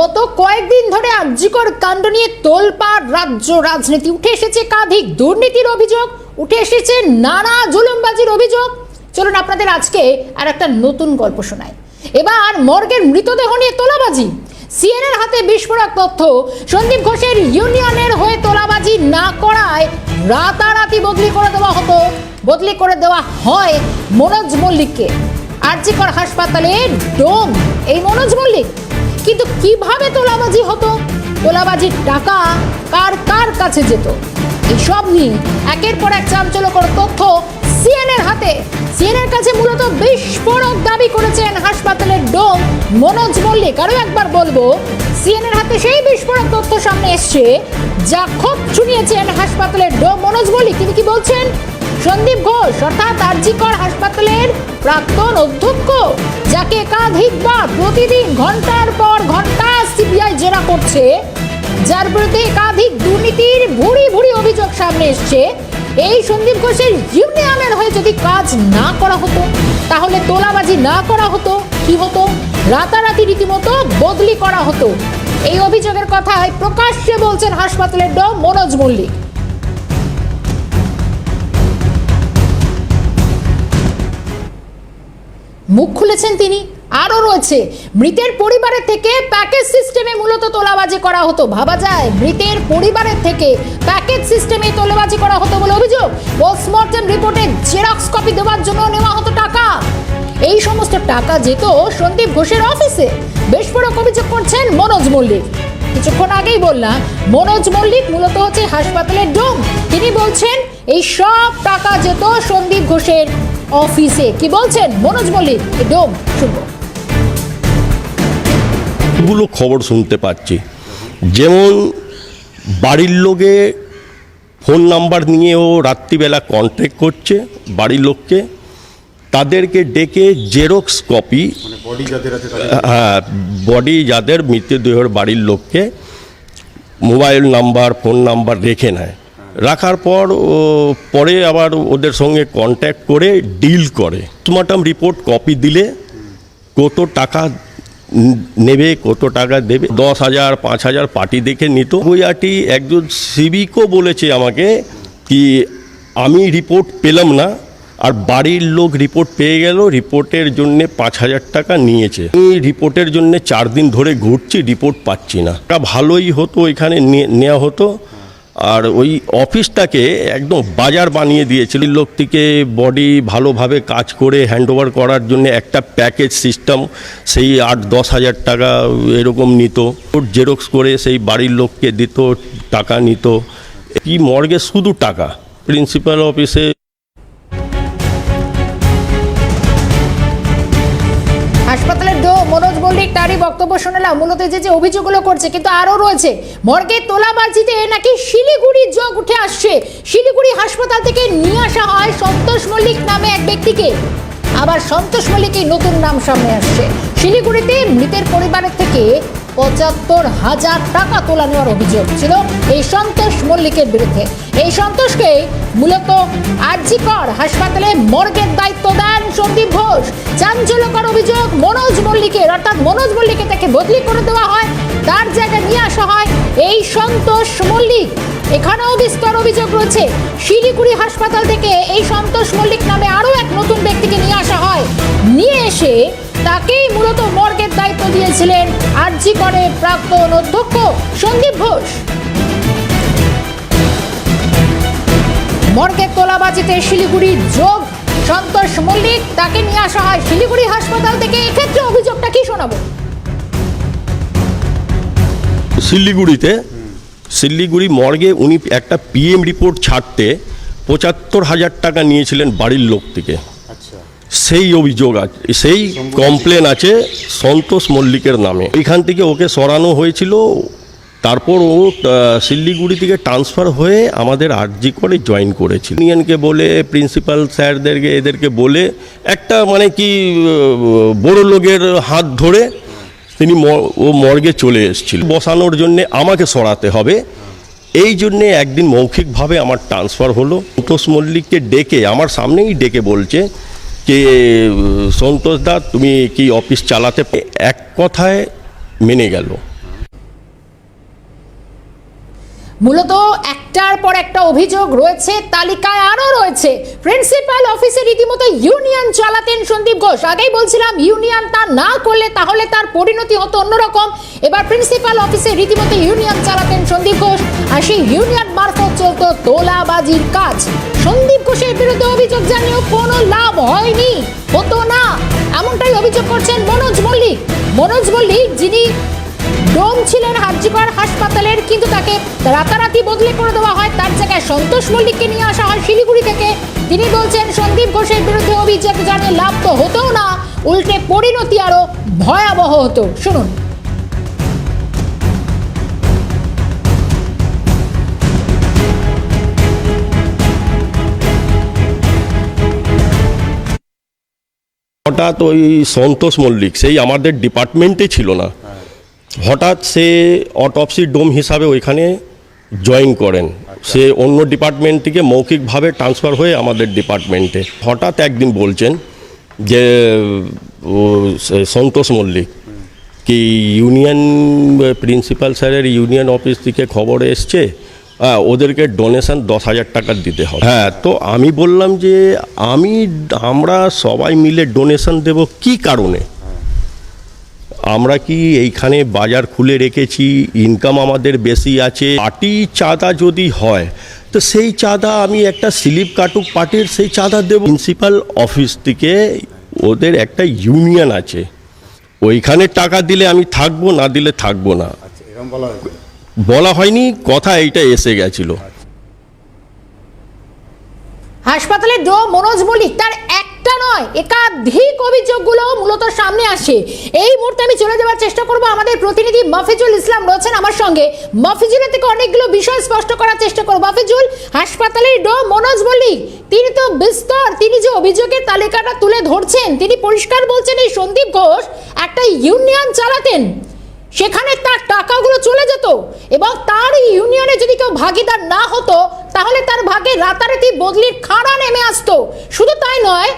গত কয়েকদিন ধরে আর্যিকর কাণ্ড নিয়ে তোলপাড় রাজ্য রাজনীতি। উঠে এসেছে একাধিক দুর্নীতির অভিযোগ, উঠে এসেছে নানা জুলুমবাজির অভিযোগ। চলুন আপনাদের আজকে আর একটা নতুন গল্প শোনাই। এবার মর্গের মৃতদেহ নিয়ে তোলাবাজি। সিএনএর হাতে বিস্ফোরক তথ্য, সন্দীপ ঘোষের ইউনিয়নের হয়ে তোলাবাজি না করায় রাতারাতি বদলি করে দেওয়া হতো। বদলি করে দেওয়া হয় মনোজ মল্লিককে। আরজিকর হাসপাতালে ডোম, এই মনোজ মল্লিক কিন্তু কীভাবে তোলাবাজি হতো? তোলাবাজির টাকা কার কার কাছে যেত? এইসব নিয়ে একের পর এক চাঞ্চল্যকর তথ্য সিএনএর হাতে। সিএনএর কাছে মূলত বিস্ফোরক দাবি করেছেন হাসপাতালের ডোম মনোজ মল্লিক। আরও একবার বলব, সিএনএর হাতে সেই বিস্ফোরক তথ্য সামনে এসছে যা খুব শুনিয়েছেন হাসপাতালের ডোম মনোজ মল্লিক। তিনি কি বলছেন? সন্দীপ ঘোষ, অর্থাৎ আরজিকর হাসপাতালের প্রাক্তন অধ্যক্ষ, যাকে একাধিকবার প্রতিদিন ঘণ্টার পর ঘণ্টা সিবিআই জেরা করছে, যার বিরুদ্ধে একাধিক দুর্নীতির ভুরি ভুরি অভিযোগ সামনে এসছে। এই সন্দীপ ঘোষের ইউনিয়নের হয়ে যদি কাজ না করা হতো, তাহলে তোলাবাজি না করা হতো, কি হতো? রাতারাতি রীতিমতো বদলি করা হতো। এই অভিযোগের কথায় প্রকাশ্যে বলছেন হাসপাতালের ড. মনোজ মল্লিক। মুখ খুলেছেন তিনি। আরও রয়েছে, মৃতের পরিবারের থেকে প্যাকেজ সিস্টেমে মূলত তোলাবাজি করা হতো। ভাবা যায়, মৃতের পরিবারের থেকে প্যাকেজ সিস্টেমে তোলাবাজি করা হতো বলে অভিযোগ। পোস্টমর্টম রিপোর্টে জেরক্স কপি দেওয়ার জন্য নেওয়া হতো টাকা। এই সমস্ত টাকা যেত সন্দীপ ঘোষের অফিসে। বিস্ফোরক অভিযোগ করছেন মনোজ মল্লিক। কিছুক্ষণ আগেই বললাম, মনোজ মল্লিক মূলত হচ্ছে হাসপাতালের ডোম। তিনি বলছেন, এই সব টাকা যেত সন্দীপ ঘোষের অফিসে। কি বলছেন? মনোজ মল্লিক, এই ডোম, শুনব। গুলো খবর শুনতে পাচ্ছি। যেমন বাড়ির লোকে ফোন নাম্বার নিয়ে ও রাত্রিবেলা কন্ট্যাক্ট করছে বাড়ির লোককে। তাদেরকে ডেকে জেরক্স কপি হ্যাঁ বডি যাদের মৃতদেহের বাড়ির লোককে মোবাইল নাম্বার ফোন নাম্বার রেখে নেয়। রাখার পর পরে আবার ওদের সঙ্গে কন্ট্যাক্ট করে ডিল করে। পোস্টমর্টম রিপোর্ট কপি দিলে কত টাকা নেবে, কত টাকা দেবে, দশ হাজার, পাঁচ হাজার পার্টি দেখে নিত। গুয়াটি একজন সিভিকও বলেছে আমাকে কি আমি রিপোর্ট পেলাম না, আর বাড়ির লোক রিপোর্ট পেয়ে গেল রিপোর্টের জন্য পাঁচ হাজার টাকা নিয়েছে। আমি রিপোর্টের জন্য চার দিন ধরে ঘুরছি রিপোর্ট পাচ্ছি না। ভালোই হতো, এখানে নেওয়া হতো। আর ওই অফিসটাকে একদম বাজার বানিয়ে দিয়েছিল। লোকটিকে বডি ভালোভাবে কাজ করে হ্যান্ডওভার করার জন্য একটা প্যাকেজ সিস্টেম সেই আট দশ হাজার টাকা এরকম নিত। জেরক্স করে সেই বাড়ির লোককে দিত, টাকা নিত। কি মর্গে শুধু টাকা। প্রিন্সিপাল অফিসে তারই বক্তব্য শোনালাম। মূলত যে যে অভিযোগগুলো করছে, কিন্তু আরও রয়েছে, মর্গে তোলাবাজিতে নাকি শিলিগুড়ি যোগ উঠে আসছে। শিলিগুড়ি হাসপাতাল থেকে নিয়ে আসা হয় সন্তোষ মল্লিক নামে এক ব্যক্তিকে। আবার সন্তোষ মল্লিকের নতুন নাম সামনে আসছে। শিলিগুড়িতে মৃতের পরিবারের থেকে পঁচাত্তর হাজার টাকা তোলা নেওয়ার অভিযোগ ছিল এই সন্তোষ মল্লিকের বিরুদ্ধে। এই সন্তোষকে মূলত আরজিকর হাসপাতালে মর্গের দায়িত্ব দেন সন্দীপ ঘোষ। চাঞ্চল্যকর অভিযোগ মনোজ মল্লিকের। অর্থাৎ মনোজ মল্লিকে তাকে বদলি করে দেওয়া হয়, তার জায়গায় নিয়ে আসা হয় এই সন্তোষ মল্লিক। এখানেও বিস্তর অভিযোগ রয়েছে। শিলিগুড়ি হাসপাতাল থেকে এই সন্তোষ মল্লিক নামে আরও এক নতুন ব্যক্তিকে নিয়ে আসা হয়। নিয়ে এসে তাকেই মূলত মর্গের দায়িত্ব দিয়েছিলেন আরজি করে প্রাক্তন অধ্যক্ষ সন্দীপ ঘোষ। মর্গের তোলাবাজিতে শিলিগুড়ি যোগ সন্তোষ মল্লিক তাকে নিয়ে আসা হয় শিলিগুড়ি হাসপাতাল থেকে। এক্ষেত্রে অভিযোগটা কি শোনাবো? শিলিগুড়িতে শিলিগুড়ি মর্গে উনি একটা পিএম রিপোর্ট ছাড়তে পঁচাত্তর হাজার টাকা নিয়েছিলেন বাড়ির লোক থেকে। আচ্ছা। সেই অভিযোগ আছে সেই কমপ্লেন আছে সন্তোষ মল্লিকের নামে। এখান থেকে ওকে সরানো হয়েছিল তারপর ও শিলিগুড়ি থেকে ট্রান্সফার হয়ে আমাদের আরজি করে জয়েন করেছিল। ইউনিয়নকে বলে প্রিন্সিপাল স্যারদেরকে, এদেরকে বলে, একটা মানে কি বড় লোকের হাত ধরে তিনি ও মর্গে চলে এসেছিল। বসানোর জন্যে আমাকে সরাতে হবে। এই জন্যে একদিন মৌখিকভাবে আমার ট্রান্সফার হলো। সন্তোষ মল্লিককে ডেকে, আমার সামনেই ডেকে বলছে যে সন্তোষ দা, তুমি কি অফিস চালাতে এক কথায় মেনে গেল। মূলত একটার পর একটা অভিযোগ রয়েছে, তালিকায় আরও রয়েছে। প্রিন্সিপাল অফিসে রীতিমতো ইউনিয়ন চালাতেন সন্দীপ ঘোষ। আগেই বলছিলাম ইউনিয়ন তা না করলে তাহলে তার পরিণতি হতো অন্যরকম। এবার প্রিন্সিপাল অফিসে রীতিমতো ইউনিয়ন চালাতেন সন্দীপ ঘোষ। আর সেই ইউনিয়ন মারফত চলত তোলাবাজির কাজ। সন্দীপ ঘোষের বিরুদ্ধে অভিযোগ জানিয়েও কোনো লাভ হয়নি। হতো না। এমনটাই অভিযোগ করছেন মনোজ মল্লিক। মনোজ মল্লিক ডোম ছিলেন হার্জিকর হাসপাতালের, কিন্তু তাকে রাতারাতি বদলে করে দেওয়া হয়। তার জায়গায় সন্তোষ মল্লিককে নিয়ে আসা হয় শিলিগুড়ি থেকে। তিনি বলছেন, সন্দীপ ঘোষের বিরুদ্ধে অভিযোগ জানিয়ে লাভ তো হতো না, উল্টে পরিণতি আরও ভয়াবহ হতো। শুনুন। হঠাৎ ওই সন্তোষ মল্লিক, সেই আমাদের ডিপার্টমেন্টে ছিল না। হঠাৎ সে অটপসি ডোম হিসাবে ওইখানে জয়েন করেন। সে অন্য ডিপার্টমেন্ট থেকে মৌখিকভাবে ট্রান্সফার হয়ে আমাদের ডিপার্টমেন্টে হঠাৎ একদিন বলছেন যে সন্তোষ মল্লিক কি ইউনিয়ন প্রিন্সিপাল স্যারের ইউনিয়ন অফিস থেকে খবর এসছে? হ্যাঁ, ওদেরকে ডোনেশন দশ হাজার টাকা দিতে হবে। হ্যাঁ তো আমি বললাম যে আমি আমরা সবাই মিলে ডোনেশন দেব কি কারণে? আমরা কি এইখানে বাজার খুলে রেখেছি? ইনকাম আমাদের বেশি আছে। পার্টি চাঁদা যদি হয় তো সেই চাঁদা আমি একটা স্লিপ কাটুক পার্টির সেই চাঁদা দেব। প্রিন্সিপাল অফিস থেকে ওদের একটা ইউনিয়ন আছে। ওইখানে টাকা দিলে আমি থাকব না দিলে থাকব না। আচ্ছা বলা হয়নি কথা এইটা এসে গেছিল। হাসপাতালে ডো মনোজ মল্লিক তার একটা নয়, একাধিক অভিযোগগুলো মূলত সামনে আসে। এই মুহূর্তে আমি চলে যাওয়ার চেষ্টা করব আমাদের প্রতিনিধি মাফিজুল ইসলাম রয়েছেন আমার সঙ্গে। মাফিজুলের থেকে অনেকগুলো বিষয় স্পষ্ট করার চেষ্টা করব। মাফিজুল, হাসপাতালের ডো মনোজ মল্লিক, তিনি তো বিস্তর, তিনি যে অভিযোগের তালিকাটা তুলে ধরছেন, তিনি পরিষ্কার বলছেন এই সন্দীপ ঘোষ একটা ইউনিয়ন চালাতেন। সেখানে তার টাকাগুলো চলে যেত এবং তার ইউনিয়নে যদি কেউ ভাগিদার না হতো, তাহলে তার ভাগে রাতারাতি বদলির খাড়া নেমে আসতো। শুধু তাই নয়,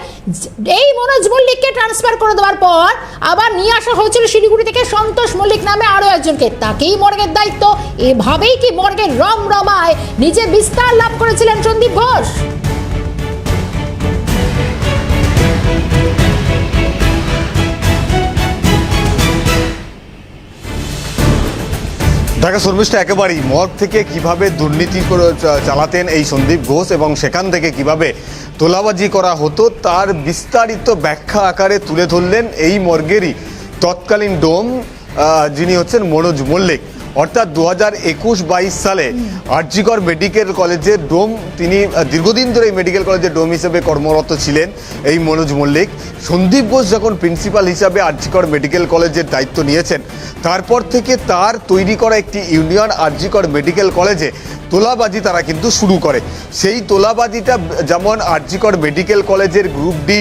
এই মনোজ মল্লিককে ট্রান্সফার করে দেওয়ার পর আবার নিয়ে আসা হয়েছিল শিলিগুড়ি থেকে সন্তোষ মল্লিক নামে আরও একজনকে। তাকেই মর্গের দায়িত্ব। এভাবেই কি মর্গের রম রমায় নিজে বিস্তার লাভ করেছিলেন সন্দীপ ঘোষ? ঢাকা শর্মিষ্ঠা একেবারেই মদ থেকে কীভাবে দুর্নীতি করে চালাতেন এই সন্দীপ ঘোষ এবং সেখান থেকে কীভাবে তোলাবাজি করা হতো তার বিস্তারিত ব্যাখ্যা আকারে তুলে ধরলেন এই মর্গেরই তৎকালীন ডোম যিনি হচ্ছেন মনোজ মল্লিক। অর্থাৎ দু হাজার একুশ বাইশ সালে আরজিকর মেডিকেল কলেজের ডোম, তিনি দীর্ঘদিন ধরে এই মেডিকেল কলেজের ডোম হিসেবে কর্মরত ছিলেন এই মনোজ মল্লিক। সন্দীপ ঘোষ যখন প্রিন্সিপাল হিসাবে আরজিকর মেডিকেল কলেজের দায়িত্ব নিয়েছেন, তারপর থেকে তার তৈরি করা একটি ইউনিয়ন আরজিকর মেডিকেল কলেজে তোলাবাজি তারা কিন্তু শুরু করে। সেই তোলাবাজিটা, যেমন আরজিকর মেডিকেল কলেজের গ্রুপ ডি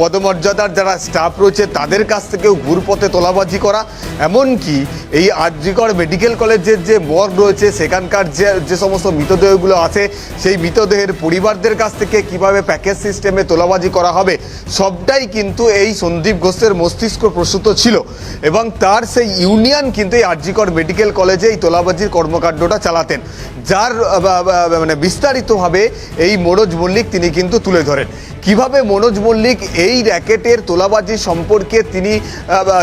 পদমর্যাদার যারা স্টাফ রয়েছে, তাদের কাছ থেকেও ঘুরপথে তোলাবাজি করা। এমনকি এই আরজিকর মেডিকেল কলেজের যে মর্গ রয়েছে, সেখানকার যে যে সমস্ত মৃতদেহগুলো আছে, সেই মৃতদেহের পরিবারদের কাছ থেকে কীভাবে প্যাকেজ সিস্টেমে তোলাবাজি করা হবে, সবটাই কিন্তু এই সন্দীপ ঘোষের মস্তিষ্ক প্রসূত ছিল। এবং তার সেই ইউনিয়ন কিন্তু এই আরজিকর মেডিকেল কলেজে এই তোলাবাজির কর্মকাণ্ডটা চালাতেন। যার মানে বিস্তারিতভাবে এই মনোজ মল্লিক তিনি কিন্তু তুলে ধরেন। কীভাবে মনোজ মল্লিক এই র্যাকেটের তোলাবাজি সম্পর্কে তিনি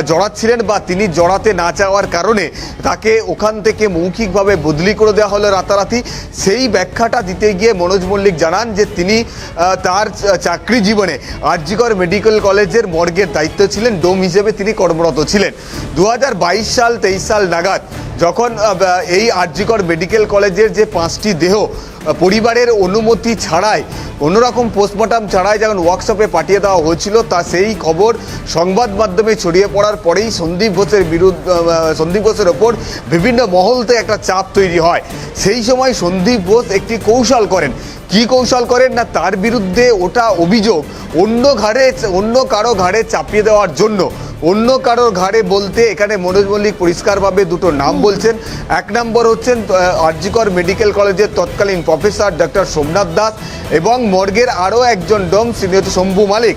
জড়াচ্ছিলেন বা তিনি জড়াতে না চাওয়ার কারণে তাকে ওখান থেকে মৌখিকভাবে বদলি করে দেওয়া হলো রাতারাতি। সেই ব্যাখ্যাটা দিতে গিয়ে মনোজ মল্লিক জানান যে তিনি তার চাকরি জীবনে আরজিকর মেডিকেল কলেজের মর্গের দায়িত্ব ছিলেন, ডোম হিসেবে তিনি কর্মরত ছিলেন। দু হাজার বাইশ সাল, তেইশ সাল নাগাদ যখন এই আরজিকর মেডিকেল কলেজের যে পাঁচটি দেহ পরিবারের অনুমতি ছাড়াই, অন্যরকম পোস্টমর্টম ছাড়াই যখন ওয়ার্কশপে পাঠিয়ে দেওয়া হয়েছিল, তা সেই খবর সংবাদ মাধ্যমে ছড়িয়ে পড়ার পরেই সন্দীপ ঘোষের বিরুদ্ধ সন্দীপ ঘোষের ওপর বিভিন্ন মহল থেকে একটা চাপ তৈরি হয়। সেই সময় সন্দীপ ঘোষ একটি কৌশল করেন। কি কৌশল করেন না, তার বিরুদ্ধে ওটা অভিযোগ অন্য ঘাড়ে, অন্য কারও ঘাড়ে চাপিয়ে দেওয়ার জন্য। অন্য কারোর ঘাড়ে বলতে এখানে মনোজ মল্লিক পরিষ্কারভাবে দুটো নাম বলছেন। এক নম্বর হচ্ছেন আরজিকর মেডিকেল কলেজের তৎকালীন প্রফেসর ডক্টর সোমনাথ দাস এবং মর্গের আরও একজন ডোম হচ্ছে শম্ভু মালিক।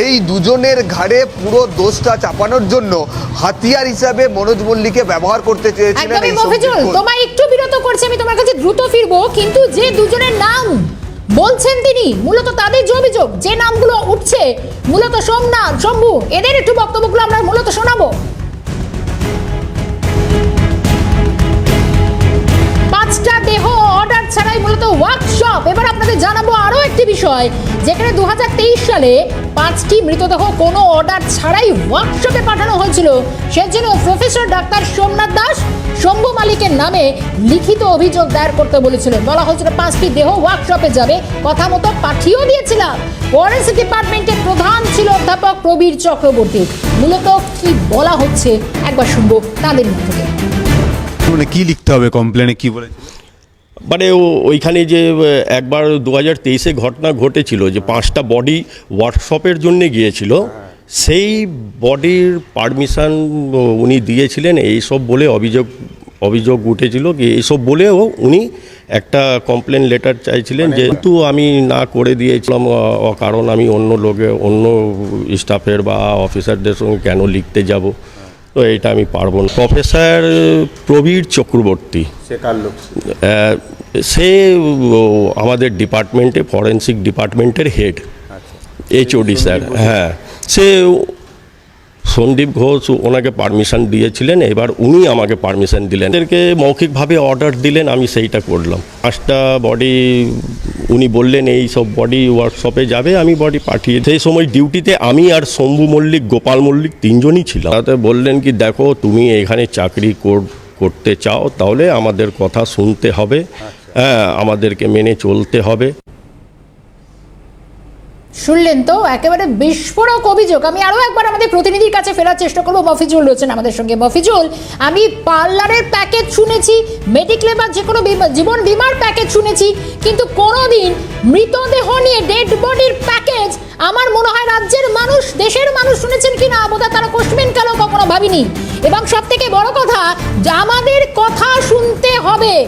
এই দুজনের ঘাড়ে পুরো দোষটা চাপানোর জন্য হাতিয়ার হিসাবে মনোজ মল্লিককে ব্যবহার করতে চেয়েছিলেন। তোমায় একটু বিরত করছে আমি তোমার কাছে দ্রুত ফিরবো কিন্তু যে দুজনের নাম বলছেন তিনি, মূলত তাদের যে অভিযোগ, যে নামগুলো উঠছে, মূলত সোমনাথ, শম্ভু, এদের একটু বক্তব্যগুলো আমরা মূলত শোনাবো। ছাড়াই মূলত ওয়ার্কশপ এবার আপনাদের জানাব আরও একটি বিষয়। যেখানে দু সালে পাঁচটি মৃতদেহ কোনো অর্ডার ছাড়াই ওয়ার্কশপে পাঠানো হয়েছিল। সেজন্য প্রফেসর ডাক্তার সোমনাথ দাস শম্ভু মালিকের নামে লিখিত অভিযোগ দায়ের করতে বলেছিলেন। বলা হয়েছিল পাঁচটি দেহ ওয়ার্কশপে যাবে, কথা মতো পাঠিয়েও দিয়েছিলাম। ফরেন্সিক ডিপার্টমেন্টের প্রধান ছিল অধ্যাপক প্রবীর চক্রবর্তী। মূলত কি বলা হচ্ছে একবার শুনব তাদের থেকে মানে কি লিখতে হবে কমপ্লেনে কি বলেছিল মানে ওইখানে যে একবার দু হাজার তেইশে ঘটনা ঘটেছিল যে পাঁচটা বডি ওয়ার্কশপের জন্য গিয়েছিল সেই বডির পারমিশন উনি দিয়েছিলেন এইসব বলে অভিযোগ অভিযোগ উঠেছিল কি এইসব বলেও উনি একটা কমপ্লেন লেটার চাইছিলেন যেহেতু আমি না করে দিয়েছিলাম কারণ আমি অন্য লোকে অন্য স্টাফের বা অফিসারদের সঙ্গে কেন লিখতে যাব? তো এটা আমি পারব না। প্রফেসর প্রবীর চক্রবর্তী। সে আমাদের ডিপার্টমেন্টে ফরেন্সিক ডিপার্টমেন্টের হেড। HOD sir. হ্যাঁ। সে সন্দীপ ঘোষ ওনাকে পারমিশন দিয়েছিলেন, এবার উনি আমাকে পারমিশন দিলেন। এদেরকে মৌখিকভাবে অর্ডার দিলেন, আমি সেইটা করলাম। পাঁচটা বডি উনি বললেন, এই সব বডি ওয়ার্কশপে যাবে, আমি বডি পাঠিয়ে সেই সময় ডিউটিতে আমি আর শম্ভু মল্লিক, গোপাল মল্লিক তিনজনই ছিলাম। তাতে বললেন কি, দেখো, তুমি এখানে চাকরি কর- করতে চাও, তাহলে আমাদের কথা শুনতে হবে। হ্যাঁ আমাদেরকে মেনে চলতে হবে। শুনলেন তো? একেবারে বিস্ফোরক অভিযোগ। আমি আরও একবার আমাদের প্রতিনিধির কাছে ফেরার চেষ্টা করব। মফিজুল রয়েছেন আমাদের সঙ্গে। মফিজুল, আমি পার্লারের প্যাকেজ শুনেছি, মেডিক্লেম বা যে কোনো জীবন বিমার প্যাকেজ শুনেছি, কিন্তু কোনোদিন মৃতদেহ নিয়ে ডেড বডির প্যাকেজ আমার মনে হয় রাজ্যের মানুষ, দেশের মানুষ শুনেছেন কি না বোধহয় তারা কোশ্চেন কেন কখনো ভাবিনি? এবং সব থেকে বড় কথা যে আমাদের কথা শুনতে হবে।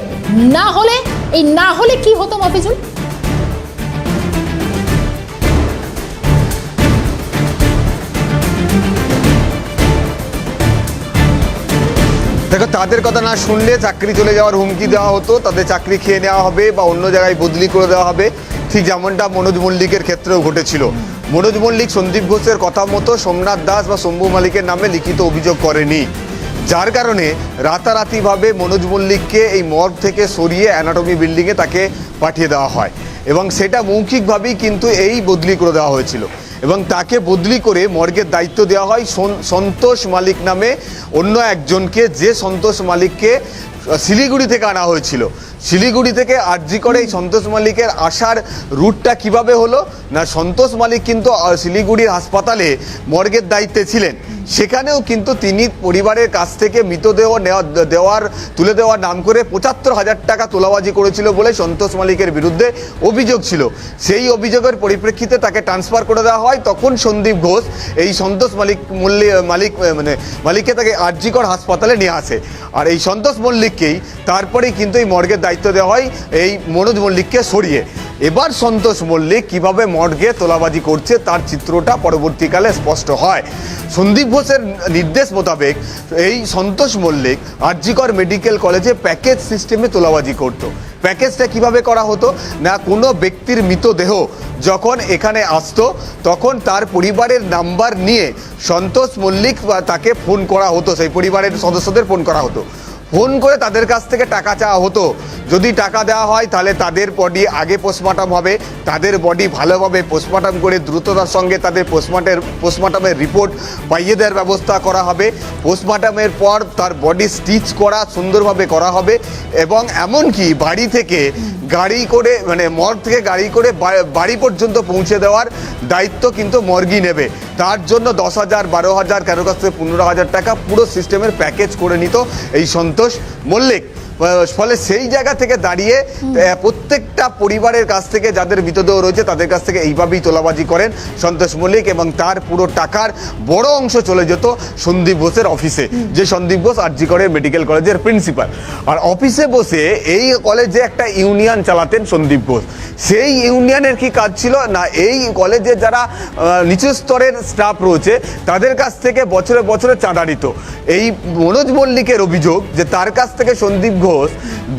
না হলে, এই না হলে কি হতো মফিজুল? দেখো, তাদের কথা না শুনলে চাকরি চলে যাওয়ার হুমকি দেওয়া হতো, তাদের চাকরি খেয়ে নেওয়া হবে বা অন্য জায়গায় বদলি করে দেওয়া হবে। ঠিক যেমনটা মনোজ মল্লিকের ক্ষেত্রেও ঘটেছিল। মনোজ মল্লিক সন্দীপ ঘোষের কথা মতো সোমনাথ দাস বা শম্ভু মালিকের নামে লিখিত অভিযোগ করেনি। যার কারণে রাতারাতিভাবে মনোজ মল্লিককে এই মর্গ থেকে সরিয়ে অ্যানাটমি বিল্ডিংয়ে তাকে পাঠিয়ে দেওয়া হয়। এবং সেটা মৌখিকভাবেই কিন্তু এই বদলি করে দেওয়া হয়েছিল। এবং তাকে বদলি করে মর্গের দায়িত্ব দেওয়া হয় সন- সন্তোষ মালিক নামে অন্য একজনকে, যে সন্তোষ মালিককে শিলিগুড়ি থেকে আনা হয়েছিল। শিলিগুড়ি থেকে আরজি করে এই সন্তোষ মালিকের আসার রুটটা কীভাবে হলো? না, সন্তোষ মালিক কিন্তু শিলিগুড়ির হাসপাতালে মর্গের দায়িত্বে ছিলেন। সেখানেও কিন্তু তিনি পরিবারের কাছ থেকে মৃতদেহ দেওয়ার, তুলে দেওয়ার নাম করে পঁচাত্তর হাজার টাকা তোলাবাজি করেছিল বলে সন্তোষ মালিকের বিরুদ্ধে অভিযোগ ছিল। সেই অভিযোগের পরিপ্রেক্ষিতে তাকে ট্রান্সফার করে দেওয়া হয়। তখন সন্দীপ ঘোষ এই সন্তোষ মালিক মল্লিক মালিক মানে মালিককে তাকে আরজিকর হাসপাতালে নিয়ে আসে। আর এই সন্তোষ মল্লিককেই তারপরেই কিন্তু এই মর্গের দায়িত্ব দেওয়া হয় এই মনোজ মল্লিককে সরিয়ে। এবার সন্তোষ মল্লিক কীভাবে মর্গে তোলাবাজি করছে তার চিত্রটা পরবর্তীকালে স্পষ্ট হয়। সন্দীপ ঘোষের নির্দেশ মোতাবেক এই সন্তোষ মল্লিক আরজিকর মেডিকেল কলেজে প্যাকেজ সিস্টেমে তোলাবাজি করতো। প্যাকেজটা কীভাবে করা হতো? না কোনো ব্যক্তির মৃতদেহ যখন এখানে আসতো, তখন তার পরিবারের নাম্বার নিয়ে সন্তোষ মল্লিক তাকে ফোন করা হতো, সেই পরিবারের সদস্যদের ফোন করা হতো। ফোন করে তাদের কাছ থেকে টাকা চাওয়া হতো। যদি টাকা দেওয়া হয়, তাহলে তাদের বডি আগে পোস্টমর্টম হবে। তাদের বডি ভালোভাবে পোস্টমর্টম করে দ্রুততার সঙ্গে তাদের পোস্টমর্টের পোস্টমর্টমের রিপোর্ট পাইয়ে দেওয়ার ব্যবস্থা করা হবে। পোস্টমর্টমের পর তার বডি স্টিচ করা সুন্দরভাবে করা হবে এবং এমনকি বাড়ি থেকে গাড়ি করে মানে মর্গ থেকে গাড়ি করে বাড়ি পর্যন্ত পৌঁছে দেওয়ার দায়িত্ব কিন্তু মর্গি নেবে। তার জন্য দশ হাজার, বারো হাজার কারও কাছ থেকে পনেরো হাজার টাকা পুরো সিস্টেমের প্যাকেজ করে নিত এই সন্তোষ মল্লিক। আহ, ফলে সেই জায়গা থেকে দাঁড়িয়ে প্রত্যেকটা পরিবারের কাছ থেকে যাদের মৃতদেহ রয়েছে তাদের কাছ থেকে এইভাবেই তোলাবাজি করেন সন্তোষ মল্লিক এবং তার পুরো টাকার বড় অংশ চলে যেত সন্দীপ ঘোষের অফিসে। যে সন্দীপ ঘোষ আরজি করে মেডিকেল কলেজের প্রিন্সিপাল। আর অফিসে বসে এই কলেজে একটা ইউনিয়ন চালাতেন সন্দীপ ঘোষ। সেই ইউনিয়নের কি কাজ ছিল? না এই কলেজে যারা নিচু স্তরের স্টাফ রয়েছে তাদের কাছ থেকে বছরে বছরে চাঁদা নিত। এই মনোজ মল্লিকের অভিযোগ যে তার কাছ থেকে সন্দীপ ঘোষ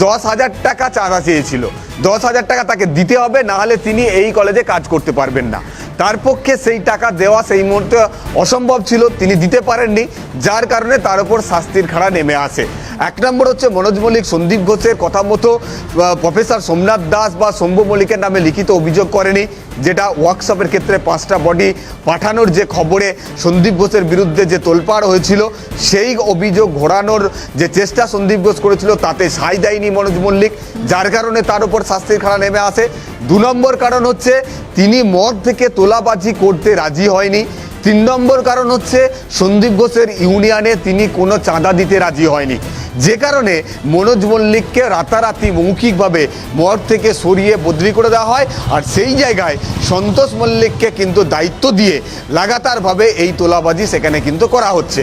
দশ হাজার টাকা চাঁদা চেয়েছিল। দশ হাজার টাকা তাকে দিতে হবে, না হলে তিনি এই কলেজে কাজ করতে পারবেন না। তার পক্ষে সেই টাকা দেওয়া সেই মুহূর্তে অসম্ভব ছিল, তিনি দিতে পারেননি, যার কারণে তার উপর শাস্তির খাড়া নেমে আসে। এক নম্বর হচ্ছে মনোজ মল্লিক, সন্দীপ ঘোষের কথা মতো প্রফেসর সোমনাথ দাস বা শম্ভু মল্লিকের নামে লিখিত অভিযোগ করেনি। যেটা ওয়ার্কশপের ক্ষেত্রে পাঁচটা বডি পাঠানোর যে খবরে সন্দীপ ঘোষের বিরুদ্ধে যে তোলপাড় হয়েছিল, সেই অভিযোগ ঘোরানোর যে চেষ্টা সন্দীপ ঘোষ করেছিল, তাতে সাই দেয়নি মনোজ মল্লিক, যার কারণে তার উপর শাস্তির খাড়া নেমে আসে। দু নম্বর কারণ হচ্ছে, তিনি মদ থেকে তোলাবাজি করতে রাজি হয়নি। তিন নম্বর কারণ হচ্ছে সন্দীপ ঘোষের ইউনিয়নে তিনি কোনো চাঁদা দিতে রাজি হয়নি। যে কারণে মনোজ মল্লিককে রাতারাতি মৌখিকভাবে মর থেকে সরিয়ে বদলি করে দেওয়া হয় আর সেই জায়গায় সন্তোষ মল্লিককে কিন্তু দায়িত্ব দিয়ে লাগাতারভাবে এই তোলাবাজি সেখানে কিন্তু করা হচ্ছে।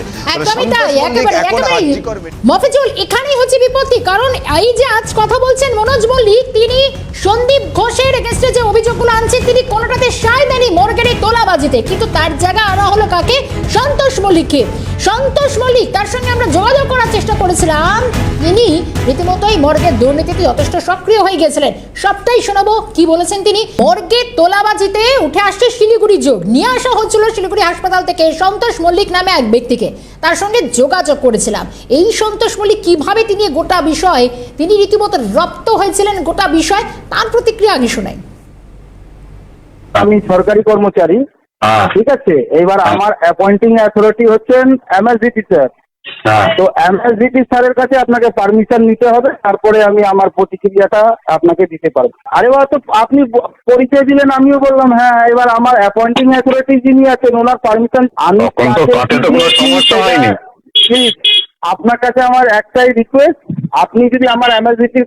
মফিজুল এখানেই হচ্ছে বিপত্তি কারণ এই যে আজ কথা বলছেন মনোজ মল্লিক তিনি সন্দীপ ঘোষের এগেস্টে যে অভিযোগগুলো আনছেন তিনি কোনোটাতে সায় দেননি মর্গের এই তোলাবাজিতে। কিন্তু তার জায়গা আনা হলো কাকে? সন্তোষ মল্লিককে। সন্তোষ মল্লিক, তার সঙ্গে আমরা যোগাযোগ করার চেষ্টা করেছিলাম। তিনি রীতিমতোই মর্গের দুর্নীতিতে যথেষ্ট সক্রিয় হয়ে গেছিলেন। সবটাই শোনাবো, কি বলেছেন তিনি? মর্গের তোলাবাজিতে উঠে আসছে শিলিগুড়ি যোগ নিয়ে আসা হচ্ছিল শিলিগুড়ি হাসপাতাল থেকে সন্তোষ মল্লিক নামে এক ব্যক্তিকে। তার সঙ্গে যোগাযোগ করেছিলাম। এই সন্তোষ মল্লিক কীভাবে তিনি গোটা বিষয়, তিনি রীতিমতো রপ্ত হয়েছিলেন গোটা বিষয়, তার প্রতিক্রিয়া আগে শোনাই। আমি সরকারি কর্মচারী। ঠিক আছে? এবার আমার অ্যাপয়েন্টিং অথরিটি হচ্ছেন এমএসডিটি স্যার হ্যাঁ। তো এমএসডিটি স্যারের কাছে আপনাকে পারমিশন নিতে হবে তারপরে আমি আমার প্রতিক্রিয়াটা আপনাকে দিতে পারব। আরে বা তো আপনি পরিচয় দিলেন আমিও বললাম হ্যাঁ এবার আমার অ্যাপয়েন্টিং অথরিটি যিনি আছেন ওনার পারমিশন আমি আপনার কাছে আমার একটাই রিকোয়েস্ট আপনি যদি আমার এমএসডিটি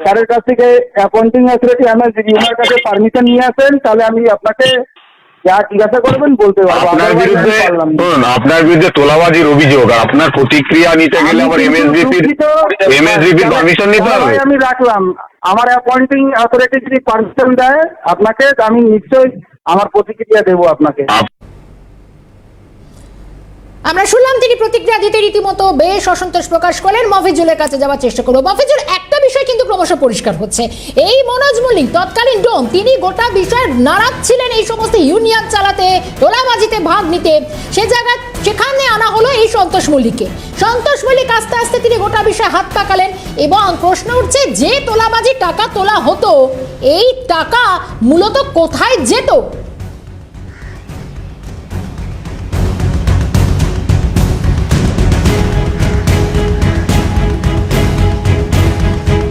স্যারের কাছ থেকে appointing authority M authority MSDT ওনার কাছে পারমিশন নিয়ে আসেন তাহলে আমি আপনাকে যা জিজ্ঞাসা করবেন বলতে পারব। আপনার বিরুদ্ধে শুনুন আপনার বিরুদ্ধে তোলাবাজির অভিযোগ আর আপনার প্রতিক্রিয়া নিতে গেলে আবার দুঃখিত। এমএসবিপির পারমিশন নিতে হবে? আমি রাখলাম। আমার অ্যাপয়েন্টিং অথরিটি যদি পারমিশন দেয় আপনাকে আমি নিশ্চয়ই আমার প্রতিক্রিয়া দেবো আপনাকে। আপ- আমরা শুনলাম তিনি প্রতিক্রিয়া দিতে রীতিমতো বেশ অসন্তোষ প্রকাশ করলেন। মফিজুলের কাছে যাওয়ার চেষ্টা করব। মফিজুল, একটা বিষয় কিন্তু ক্রমশ পরিষ্কার হচ্ছে। এই মনোজ মল্লিক, তৎকালীন ডোম, তিনি গোটা বিষয় নারাজ ছিলেন এই সমস্ত ইউনিয়ন চালাতে, তোলাবাজিতে ভাগ নিতে। সে জায়গায় সেখানে আনা হলো এই সন্তোষ মল্লিককে। সন্তোষ মল্লিক আস্তে আস্তে তিনি গোটা বিষয়ে হাত পাকালেন এবং প্রশ্ন উঠছে, যে তোলাবাজি টাকা তোলা হতো, এই টাকা মূলত কোথায় যেত?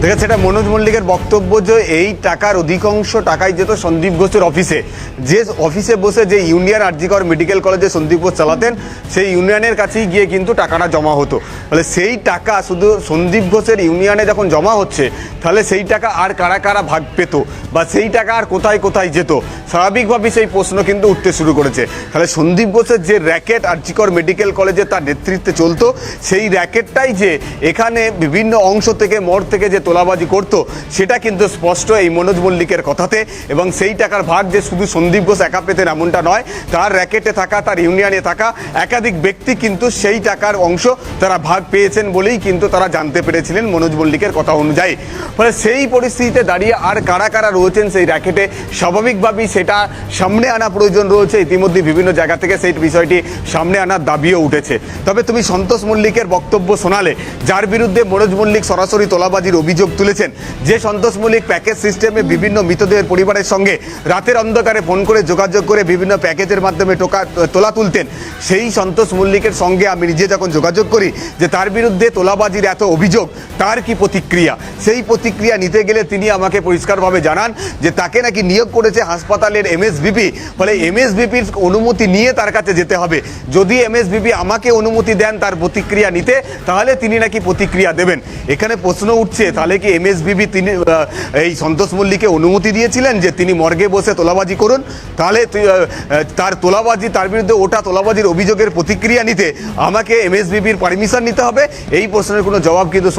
ঠিক সেটা মনোজ মল্লিকের বক্তব্য যে এই টাকার অধিকাংশ টাকাই যেত সন্দীপ ঘোষের অফিসে। যে অফিসে বসে যে ইউনিয়ন আরজিকর মেডিকেল কলেজে সন্দীপ ঘোষ চালাতেন, সেই ইউনিয়নের কাছেই গিয়ে কিন্তু টাকাটা জমা হতো। তাহলে সেই টাকা শুধু সন্দীপ ঘোষের ইউনিয়নে যখন জমা হচ্ছে, তাহলে সেই টাকা আর কারা কারা ভাগ পেত বা সেই টাকা আর কোথায় কোথায় যেত, স্বাভাবিকভাবেই সেই প্রশ্ন কিন্তু উঠতে শুরু করেছে। তাহলে সন্দীপ ঘোষের যে র্যাকেট আরজিকর মেডিকেল কলেজে তার নেতৃত্বে চলতো, সেই র্যাকেটটাই যে এখানে বিভিন্ন অংশ থেকে, মোড় থেকে যে তোলাবাজি করত, সেটা কিন্তু স্পষ্ট এই মনোজ মল্লিকের কথাতে। এবং সেই টাকার ভাগ যে শুধু সন্দীপ ঘোষ একা পেতেন এমনটা নয়, তার র্যাকেটে থাকা, তার ইউনিয়নে থাকা একাধিক ব্যক্তি কিন্তু সেই টাকার অংশ তারা ভাগ পেয়েছেন বলেই কিন্তু তারা জানতে পেরেছিলেন মনোজ মল্লিকের কথা অনুযায়ী। ফলে সেই পরিস্থিতিতে দাঁড়িয়ে আর কারা কারা রয়েছেন সেই র্যাকেটে, স্বাভাবিকভাবেই সেটা সামনে আনা প্রয়োজন রয়েছে। ইতিমধ্যে বিভিন্ন জায়গা থেকে সেই বিষয়টি সামনে আনার দাবিও উঠেছে। তবে তুমি সন্তোষ মল্লিকের বক্তব্য শোনালে, যার বিরুদ্ধে মনোজ মল্লিক সরাসরি তোলাবাজির অভিযোগ তুলেছেন। যে সন্তোষ মল্লিক প্যাকেজ সিস্টেমে বিভিন্ন মৃতদেহের পরিবারের সঙ্গে রাতের অন্ধকারে ফোন করে যোগাযোগ করে বিভিন্ন প্যাকেজের মাধ্যমে টোকা তোলা তুলতেন, সেই সন্তোষ মল্লিকের সঙ্গে আমি নিজে যখন যোগাযোগ করি যে তার বিরুদ্ধে তোলাবাজির এত অভিযোগ, তার কি প্রতিক্রিয়া? সেই প্রতিক্রিয়া নিতে গেলে তিনি আমাকে পরিষ্কারভাবে জানান যে তাকে নাকি নিয়োগ করেছে হাসপাতালের এমএসবিপি ফলে এমএসবিপির অনুমতি নিয়ে তার কাছে যেতে হবে। যদি এমএসবিপি আমাকে অনুমতি দেন তার প্রতিক্রিয়া নিতে, তাহলে তিনি নাকি প্রতিক্রিয়া দেবেন। এখানে প্রশ্ন উঠছে, তাহলে তাহলে কি এমএসবিবি তিনি এই সন্তোষ মল্লিককে অনুমতি দিয়েছিলেন যে তিনি মর্গে বসে তোলাবাজি করুন? তাহলে তার তোলাবাজি, তার বিরুদ্ধে ওটা তোলাবাজির অভিযোগের প্রতিক্রিয়া নিতে আমাকে এমএসবিবির পারমিশন নিতে হবে? এই প্রশ্নের কোনো জবাব কিন্তু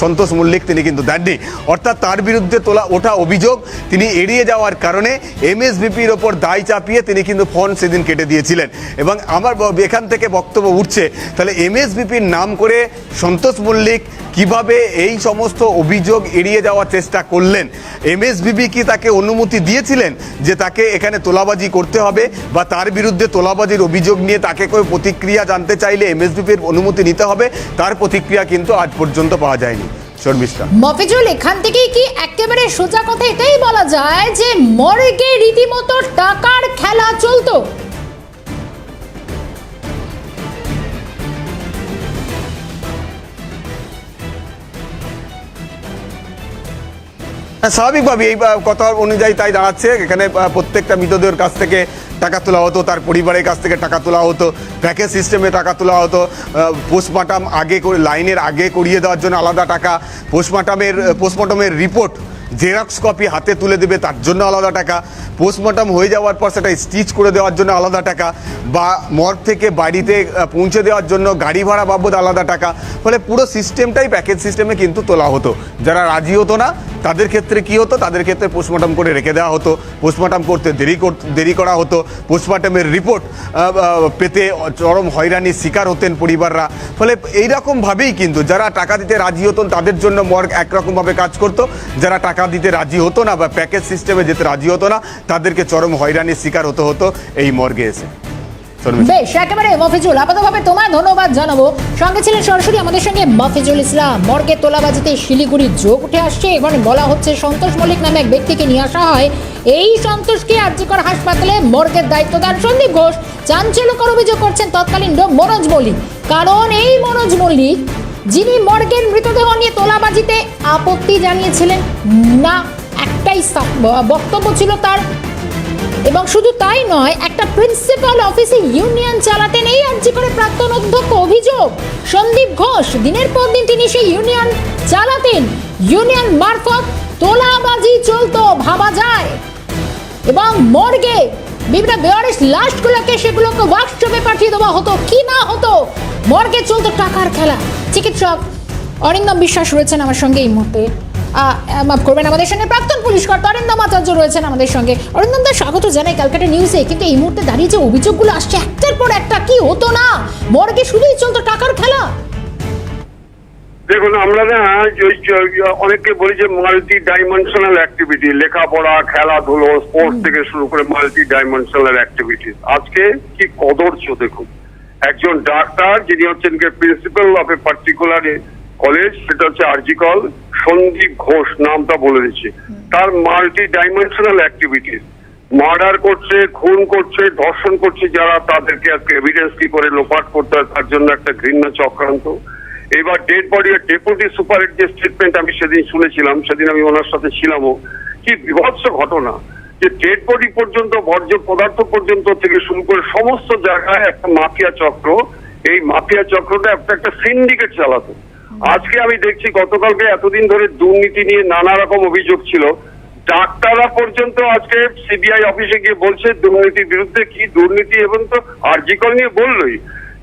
সন্তোষ- মল্লিক তিনি কিন্তু দেননি। অর্থাৎ তার বিরুদ্ধে তোলা ওঠা অভিযোগ তিনি এড়িয়ে যাওয়ার কারণে এমএসবিপির ওপর দায় চাপিয়ে তিনি কিন্তু ফোন সেদিন কেটে দিয়েছিলেন। এবং আমার এখান থেকে বক্তব্য উঠছে, তাহলে এমএসবিপির নাম করে সন্তোষ মল্লিক কীভাবে এই সমস্ত অভিযোগ এড়িয়ে যাওয়ার চেষ্টা করলেন। এমএসবিবি কি তাকে অনুমতি দিয়েছিলেন যে তাকে এখানে তোলাবাজি করতে হবে বা তার বিরুদ্ধে তোলাবাজির অভিযোগ নিয়ে তাকে কেউ প্রতিক্রিয়া জানতে চাইলে এমএসবিপির অনুমতি নিতে হবে, তার প্রতিক্রিয়া কিন্তু আজ পর্যন্ত পাওয়া যায়নি। মফিজুল, এখান থেকেই কি একেবারে সোজা কথা এটাই বলা যায় যে মর্গে রীতিমতো টাকার খেলা চলতো? স্বাভাবিকভাবে এই কথা অনুযায়ী তাই দাঁড়াচ্ছে। এখানে প্রত্যেকটা মৃতদের কাছ থেকে টাকা তোলা হতো, তার পরিবারের কাছ থেকে টাকা তোলা হতো, প্যাকেজ সিস্টেমে টাকা তোলা হতো পোস্টমার্টাম আগে করে লাইনের আগে করিয়ে দেওয়ার জন্য আলাদা টাকা পোস্টমার্টামের পোস্টমর্টমের রিপোর্ট জেরক্স কপি হাতে তুলে দেবে, তার জন্য আলাদা টাকা। পোস্টমর্টম হয়ে যাওয়ার পর সেটা স্টিচ করে দেওয়ার জন্য আলাদা টাকা বা মর্গ থেকে বাড়িতে পৌঁছে দেওয়ার জন্য গাড়ি ভাড়া বাবদ আলাদা টাকা। ফলে পুরো সিস্টেমটাই প্যাকেজ সিস্টেমে কিন্তু তোলা হতো। যারা রাজি হতো না, তাদের ক্ষেত্রে কি হতো? তাদের ক্ষেত্রে পোস্টমর্টম করে রেখে দেওয়া হতো। পোস্টমর্টম করতে দেরি দেরি করা হতো। পোস্টমর্টমের রিপোর্ট পেতে চরম হয়রানির শিকার হতেন পরিবাররা। ফলে এইরকমভাবেই কিন্তু যারা টাকা দিতে রাজি হতেন, তাদের জন্য মর্গ একরকমভাবে কাজ করতো। যারা টাকা দিতে রাজি হতো না বা প্যাকেজ সিস্টেমে যেতে রাজি হতো না, তাদেরকে চরম হয়রানির শিকার হতে হতো এই মর্গে এসে। বেশ, একেবারে মফিজুল, আপাতভাবে তোমায় ধন্যবাদ জানাব। সঙ্গে ছিলেন সরাসরি আমাদের সঙ্গে মফিজুল ইসলাম। মর্গে তোলাবাজিতে শিলিগুড়ি যোগ উঠে আসছে এবং বলা হচ্ছে সন্তোষ মল্লিক নামে এক ব্যক্তিকে নিয়ে আসা হয়। এই সন্তোষকে আর্যিকর হাসপাতালে মর্গের দায়িত্ব দেন সন্দীপ ঘোষ। চাঞ্চল্যকর অভিযোগ করছেন তৎকালীন মনোজ মল্লিক। কারণ এই মনোজ মল্লিক যিনি মর্গের মৃতদেহ নিয়ে তোলাবাজিতে আপত্তি জানিয়েছিলেন। না, একটাই বক্তব্য ছিল তার। এবং শুধু তাই নয়, একটা প্রিন্সিপাল অফিসে ইউনিয়ন চালাতেন এই আর্জি করে প্রাক্তন অধ্যক্ষ অভিযোগ। সন্দীপ ঘোষ, দিনের পর দিন তিনি সেই ইউনিয়ন চালাতেন। ইউনিয়ন মারফত তোলাবাজি চলতো, ভাবা যায়। এবং মর্গে বিভিন্ন বেয়ারিশ লাশগুলোকে সেগুলোকে ওয়ার্কশপে পাঠিয়ে দেওয়া হতো। কি না হতো? মর্গে চলতো টাকার খেলা। চিকিৎসক অরিন্দম বিশ্বাস রয়েছেন আমার সঙ্গে এই মুহূর্তে। মাফ করবেন, আমাদের সঙ্গে প্রাক্তন পুলিশ কর্তা অরিন্দম আচার্য রয়েছেন আমাদের সঙ্গে। অরিন্দম দা, স্বাগত জানাই ক্যালকাটা নিউজে কিন্তু এই মুহূর্তে দাঁড়িয়ে যে অভিযোগগুলো আসছে, একটার পর একটা কি হতো না? মর্গে শুধুই চলতো টাকার খেলা। দেখুন আমরা না অনেককে বলি যে মাল্টি ডাইমেনশনাল অ্যাক্টিভিটি লেখাপড়া খেলাধুলো স্পোর্টস থেকে শুরু করে মাল্টি ডাইমেনশনাল অ্যাক্টিভিটিস আজকে কি কদর্য দেখুন? একজন ডাক্তার যিনি হচ্ছেন principal of a particular college সেটা হচ্ছে আরজিকল সন্দীপ ঘোষ নামটা বলে দিচ্ছি। তার মাল্টি ডাইমেনশনাল অ্যাক্টিভিটিস মার্ডার করছে খুন করছে ধর্ষণ করছে যারা তাদেরকে আজকে এভিডেন্স কি করে লোপাট করতে হয় তার জন্য একটা ঘৃণ্য চক্রান্ত। এবার ডেড বডি ডেপুটি সুপারের যে স্টেটমেন্ট আমি সেদিন শুনেছিলাম, সেদিন আমি ওনার সাথে ছিলামও। কি বিভৎস ঘটনা যে ডেড বডি পর্যন্ত, বর্জ্য পদার্থ পর্যন্ত থেকে শুরু করে সমস্ত জায়গায় একটা মাফিয়া চক্র, এই মাফিয়া চক্রটা একটা একটা সিন্ডিকেট চালাতো। আজকে আমি দেখছি গতকালকে এতদিন ধরে দুর্নীতি নিয়ে নানা রকম অভিযোগ ছিল। ডাক্তাররা পর্যন্ত আজকে সিবিআই অফিসে গিয়ে বলছে, দুর্নীতির বিরুদ্ধে কি দুর্নীতি এবং তো আরজিকল নিয়ে বললোই।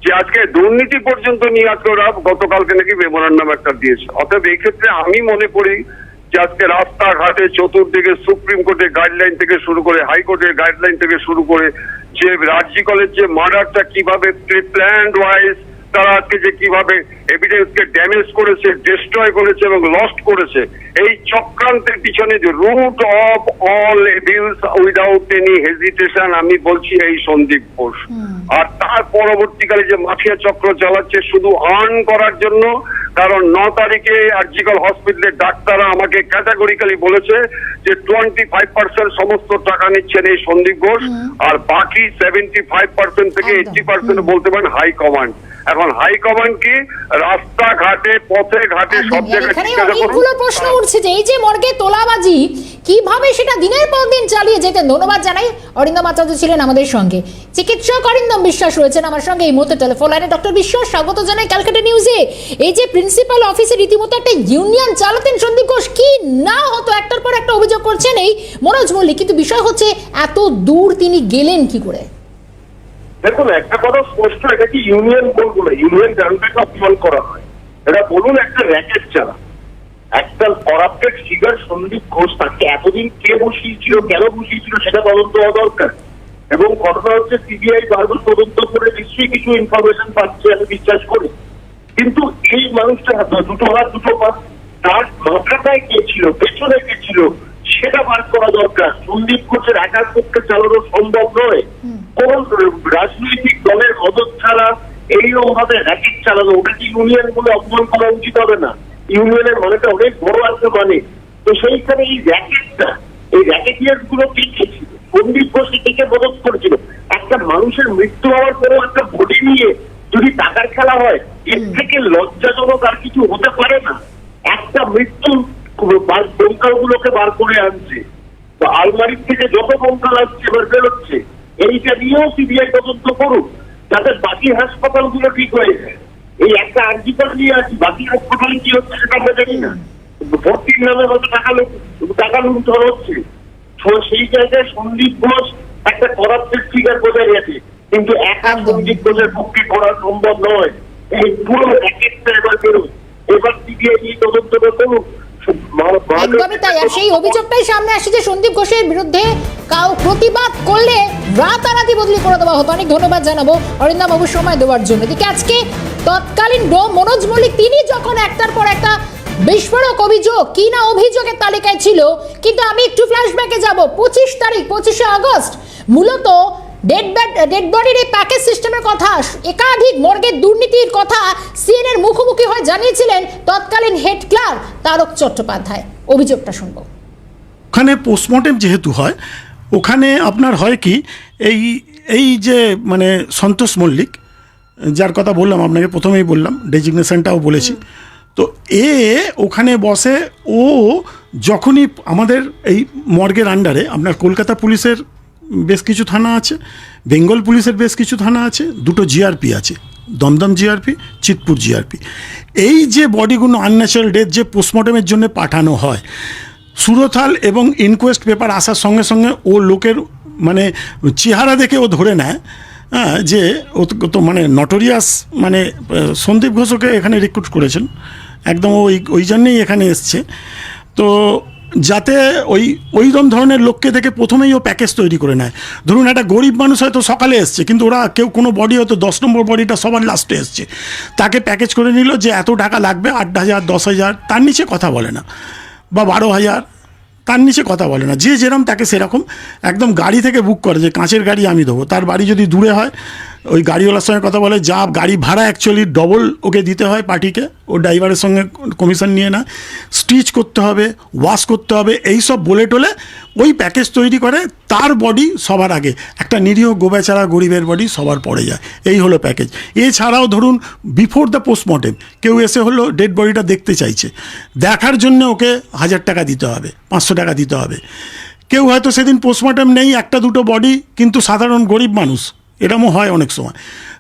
যে আজকে দুর্নীতি পর্যন্ত নিয়ে আজকে গতকালকে নাকি মেমোরান্ডাম একটা দিয়েছে। অতএব এই ক্ষেত্রে আমি মনে করি যে আজকে রাস্তাঘাটে চতুর্দিকে সুপ্রিম কোর্টের গাইডলাইন থেকে শুরু করে হাইকোর্টের গাইডলাইন থেকে শুরু করে যে রাজ্যিকলের যে মার্ডারটা কীভাবে প্ল্যান ওয়াইজ তারা আজকে যে কীভাবে এভিডেন্সকে ড্যামেজ করেছে ডিস্ট্রয় করেছে এবং লস্ট করেছে, এই চক্রান্তের পিছনে যে root of all evils without any hesitation আমি বলছি এই সন্দীপ ঘোষ। আর তার পরবর্তীকালে যে মাফিয়া চক্র চালাচ্ছে শুধু আর্ন করার জন্য কারণ ন তারিখে আর্জিক্যাল হসপিটালের ডাক্তাররা আমাকে ক্যাটাগরিক্যালি বলেছে যে টোয়েন্টি ফাইভ পার্সেন্ট সমস্ত টাকা নিচ্ছেন এই সন্দীপ ঘোষ আর বাকি সেভেন্টি ফাইভ পার্সেন্ট থেকে একদম, এইটি পার্সেন্ট বলতে পারেন হাই কমান্ড এখন হাই কমান্ড কি? রাস্তাঘাটে পথে ঘাটে সব জায়গায় অনেকগুলো প্রশ্ন উঠছে যে এই যে মর্গে তোলাবাজি কীভাবে সেটা দিনের পর দিন চালিয়ে যেতে? ধন্যবাদ জানাই। অরিন্দম আচার্য ছিলেন আমাদের সঙ্গে। চিকিৎসক অরিন্দম বিশ্বাস রয়েছেন আমার সঙ্গে। এই মুহূর্তে টেলিফোন লাইনে ডক্টর বিশ্বাস স্বাগত জানাই ক্যালকাটা নিউজে। এই যে প্রিন্সিপাল অফিসে রীতিমতো একটা ইউনিয়ন চালাতেন সন্দীপ ঘোষ। কি না হতো? একটার পর একটা অভিযোগ করছেন এই মনোজ মল্লিক। কিন্তু বিষয় হচ্ছে, এত দূর তিনি গেলেন কি করে? দেখুন, একটা কথা স্পষ্ট, এটা কি ইউনিয়ন বলব না? ইউনিয়ন জানটাকে অপমান করা হয়। এটা বলুন, একটা র্যাকেট চালা। একটা করাপ্টেড ফিগার সন্দীপ ঘোষ, তাকে এতদিন কে বসিয়েছিল, কেন বসিয়েছিল সেটা তদন্ত হওয়া দরকার। এবং ঘটনা হচ্ছে সিবিআই বারবার তদন্ত করে নিশ্চয়ই কিছু ইনফরমেশন পাচ্ছে, আমি বিশ্বাস করি। কিন্তু এই মানুষটা দুটো হাত, দুটো পা, তার মাথাটায় কে ছিল, পেছনে কে ছিল, সেটা বার করা দরকার। সন্দীপ ঘোষের একার পক্ষে চালানো সম্ভব নয়। কোন রাজনৈতিক দলের মদত ছাড়া এইরকম ভাবে র্যাকেট চালানো, ওটা কি ইউনিয়ন বলে অপমান করা উচিত হবে না? ইউনিয়নের মানেটা অনেক বড় আছে মানে। তো সেইখানে এই র্যাকেটটা এই র্যাকেটিয়ারগুলো কে কে ছিল? সন্দীপ ঘোষ কে কে মদত করেছিল? একটা মানুষের মৃত্যু হওয়ার পরেও একটা বডি নিয়ে যদি টাকার খেলা হয় এর থেকে লজ্জাজনক আর কিছু হতে পারে না। একটা মৃত্যু গুলোকে বার করে আনছে। তো আলমারির থেকে যত কঙ্কাল আসছে এবার বেরোচ্ছে এইটা নিয়েও সিবিআই তদন্ত করুক যাতে বাকি হাসপাতালগুলো ঠিক হয়ে যায়। এই একটা আর্জিকল নিয়ে আছি বাকি হাসপাতালে কি হচ্ছে সেটা আমরা জানি না। ভর্তির নামে হয়তো টাকা টাকা লুণ্ঠন হচ্ছে। তো সেই জায়গায় সন্দীপ ঘোষ একটা করাপ্টেড ফিগার বোঝা গেছে কিন্তু একা। সন্দীপ ঘোষের পক্ষে করা সম্ভব নয়। এই পুরো র্যাকেটটা এবার বেরোক এবার সিবিআই তদন্তটা মা- একদমই তাই। আর সেই অভিযোগটাই সামনে আসে যে সন্দীপ ঘোষের বিরুদ্ধে কাউ প্রতিবাদ করলে রাতারাতি বদলি করে দেওয়া হতো। অনেক ধন্যবাদ জানাব। অরিন্দম বাবু সময় দেওয়ার জন্য। এদিকে আজকে তৎকালীন ডোম মনোজ মল্লিক তিনি যখন একটার পর একটা বিস্ফোরক অভিযোগ কি না অভিযোগের তালিকায় ছিল কিন্তু আমি একটু ফ্ল্যাশব্যাকে যাব। পঁচিশ তারিখ পঁচিশে আগস্ট মূলত ডেড ডেড বডির এই প্যাকেজ সিস্টেমের কথা একাধিক মর্গের দুর্নীতির কথা সিএনএর মুখোমুখি হয়ে জানিয়েছিলেন তৎকালীন হেড ক্লার্ক তারক চট্টোপাধ্যায়। অভিযোগটা শুনব। ওখানে পোস্টমর্টেম যেহেতু হয় ওখানে আপনার হয় কি এই এই যে মানে সন্তোষ মল্লিক যার কথা বললাম আপনাকে প্রথমেই বললাম ডেজিগনেশনটাও বলেছি। তো এ ওখানে বসে ও যখনই আমাদের এই মর্গের আন্ডারে আপনার কলকাতা পুলিশের বেশ কিছু থানা আছে, বেঙ্গল পুলিশের বেশ কিছু থানা আছে, দুটো জিআরপি আছে, দমদম জিআরপি চিতপুর জিআরপি এই যে বডিগুলো আনন্যাচারাল ডেথ যে পোস্টমর্টমের জন্য পাঠানো হয়, সুরথাল এবং ইনকোয়েস্ট পেপার আসার সঙ্গে সঙ্গে ও লোকের মানে চেহারা দেখে ও ধরে নেয় হ্যাঁ যে ও তো- মানে নটোরিয়াস মানে সন্দীপ ঘোষকে এখানে রিক্রুট করেছেন। একদম ওই ওই জন্যেই এখানে এসছে। তো যাতে ওই, ওইরকম ধরনের লোককে থেকে প্রথমেই ও প্যাকেজ তৈরি করে নেয়। ধরুন একটা গরিব মানুষ হয়তো সকালে এসছে, কিন্তু ওরা কেউ কোনো বডি হয়তো দশ নম্বর বডিটা সবার লাস্টে এসছে। তাকে প্যাকেজ করে নিল যে এত টাকা লাগবে, আট হাজার, দশ হাজার, তার নিচে কথা বলে না। বা বারো হাজার, তার নিচে কথা বলে না। যে যেরকম তাকে সেরকম, একদম গাড়ি থেকে বুক করে যে কাঁচের গাড়ি আমি দেবো, তার বাড়ি যদি দূরে হয় ওই গাড়িওয়ালার সঙ্গে কথা বলে, যা গাড়ি ভাড়া অ্যাকচুয়ালি ডবল ওকে দিতে হয় পার্টিকে, ও ড্রাইভারের সঙ্গে কমিশন নিয়ে না। স্টিচ করতে হবে ওয়াশ করতে হবে এই সব বলে টোলে ওই প্যাকেজ তৈরি করে, তার বডি সবার আগে। একটা নিরীহ গোবেচারা গরিবের বডি সবার পড়ে যায়। এই হলো প্যাকেজ এছাড়াও ধরুন বিফোর দ্য পোস্টমর্টেম কেউ এসে হলো ডেড বডিটা দেখতে চাইছে। দেখার জন্য ওকে হাজার টাকা দিতে হবে, পাঁচশো টাকা দিতে হবে। কেউ হয়তো সেদিন পোস্টমর্টেম নেই, একটা দুটো বডি কিন্তু সাধারণ গরিব মানুষ। এরমও হয় অনেক সময়।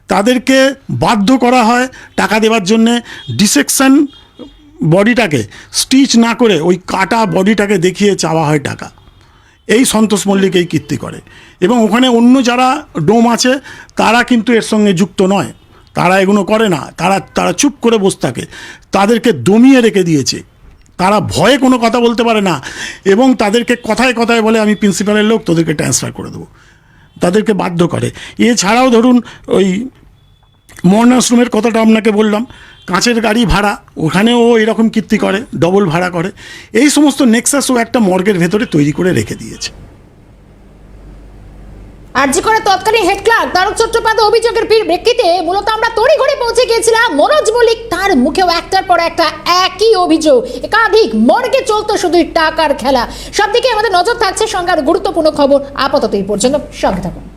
তাদেরকে বাধ্য করা হয় টাকা দেওয়ার জন্যে ডিসেকশন বডিটাকে স্টিচ না করে ওই কাটা বডিটাকে দেখিয়ে চাওয়া হয় টাকা। এই সন্তোষ মল্লিক এই কীর্তি করে। এবং ওখানে অন্য যারা ডোম আছে, তারা কিন্তু এর সঙ্গে যুক্ত নয়। তারা এগুলো করে না। তারা তারা চুপ করে বসে থাকে। তাদেরকে দমিয়ে রেখে দিয়েছে। তারা ভয়ে কোনো কথা বলতে পারে না। এবং তাদেরকে কথায় কথায় বলে, আমি প্রিন্সিপালের লোক, তোদেরকে ট্রান্সফার করে দেবো। তাদেরকে বাধ্য করে। এছাড়াও ধরুন ওই মর্নাশ্রমের কথাটা আপনাকে বললাম, কাঁচের গাড়ি ভাড়া, ওখানেও এরকম কীর্তি করে ডবল ভাড়া করে। এই সমস্ত নেক্সাসও একটা মর্গের ভেতরে তৈরি করে রেখে দিয়েছে। আরজি করে তৎকালীন হেড ক্লার্ক তারক চট্টোপাধ্যায় অভিযোগের প্রেক্ষিতে মূলত আমরা তড়ি তড়িঘড়ি পৌঁছে গিয়েছিলাম। মনোজ মল্লিক তার মুখেও একটার পর একটা একই অভিযোগ। একাধিক মর্গে চলতো শুধু টাকার খেলা। সব দিকে আমাদের নজর থাকছে আরও গুরুত্বপূর্ণ খবর। আপাতত এই পর্যন্ত সঙ্গে থাকুন।